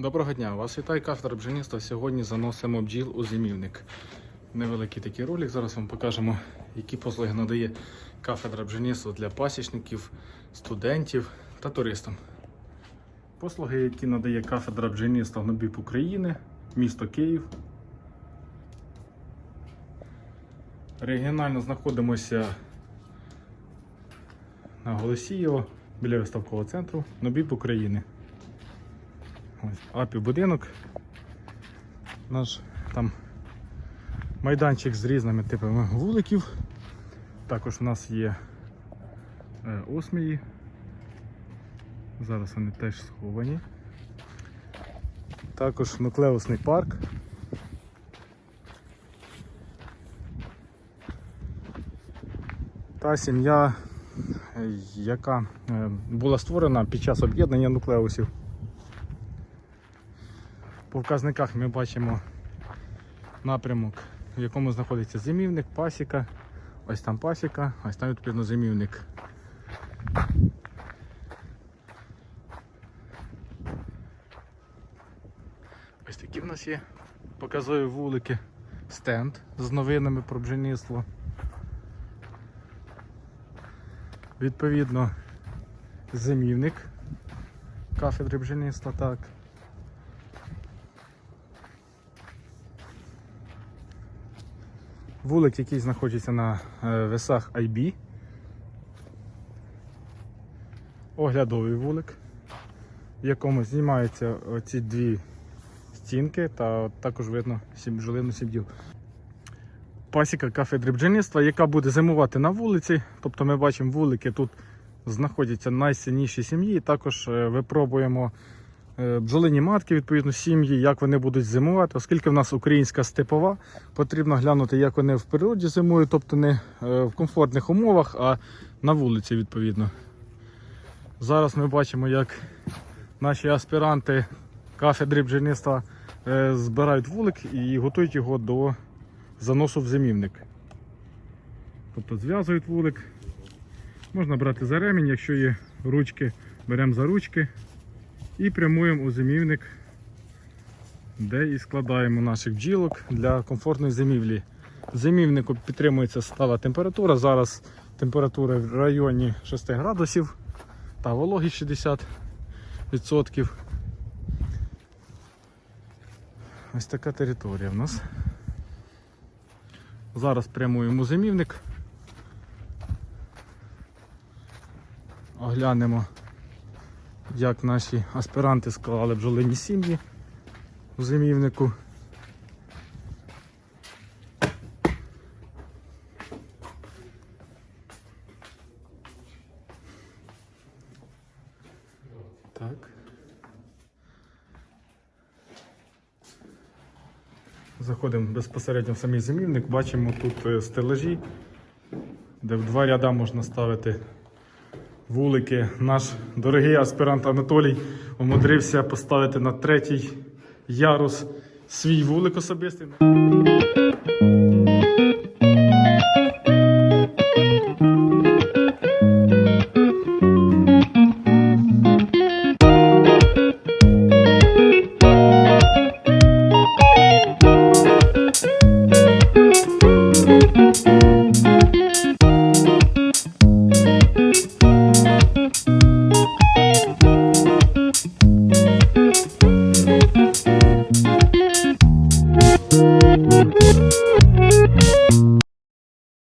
Доброго дня, вас вітає кафедра бджільництва. Сьогодні заносимо бджіл у зимівник. Невеликий такий ролик. Зараз вам покажемо, які послуги надає кафедра бджільництва для пасічників, студентів та туристам. Послуги, які надає кафедра бджільництва на БІП України, місто Київ. Регіонально знаходимося на Голосієво біля виставкового центру НОБІП України. Ось, апі будинок. Наш там майданчик з різними типами вуликів. Також у нас є е, осмії. Зараз вони теж сховані. Також нуклеусний парк. Та сім'я, яка е, була створена під час об'єднання нуклеусів. По вказниках ми бачимо напрямок, в якому знаходиться зимівник, пасіка. Ось там пасіка, ось там відповідно зимівник. Ось такі в нас є показові вулики, стенд з новинами про бджільництво. Відповідно, зимівник кафедри бджільництва, так. Вулик, який знаходиться на е, весах IB. Оглядовий вулик, в якому знімаються оці дві стінки та також видно бджолину сім'ю. Пасіка кафедри бджільництва, яка буде зимувати на вулиці. Тобто ми бачимо вулики, тут знаходяться найсильніші сім'ї. Також е, випробуємо бджолині матки, відповідно, сім'ї, як вони будуть зимувати, оскільки в нас українська степова, потрібно глянути, як вони в природі зимують, тобто не е, в комфортних умовах, а на вулиці, відповідно. Зараз ми бачимо, як наші аспіранти кафедри бджільництва е, збирають вулик і готують його до заносу в зимівник. Тобто зв'язують вулик. Можна брати за ремінь, якщо є ручки, беремо за ручки і прямуємо у зимівник, де і складаємо наших бджілок для комфортної зимівлі. Зимівнику підтримується стала температура. Зараз температура в районі 6 градусів та вологість 60%. Ось така територія в нас. Зараз прямуємо у зимівник. Оглянемо як наші аспіранти склали бджолині сім'ї у зимівнику. Так. Заходимо безпосередньо в самий зимівник, бачимо тут е, стелажі, де в два ряда можна ставити вулики. Наш дорогий аспірант Анатолій умудрився поставити на третій ярус свій вулик особистий.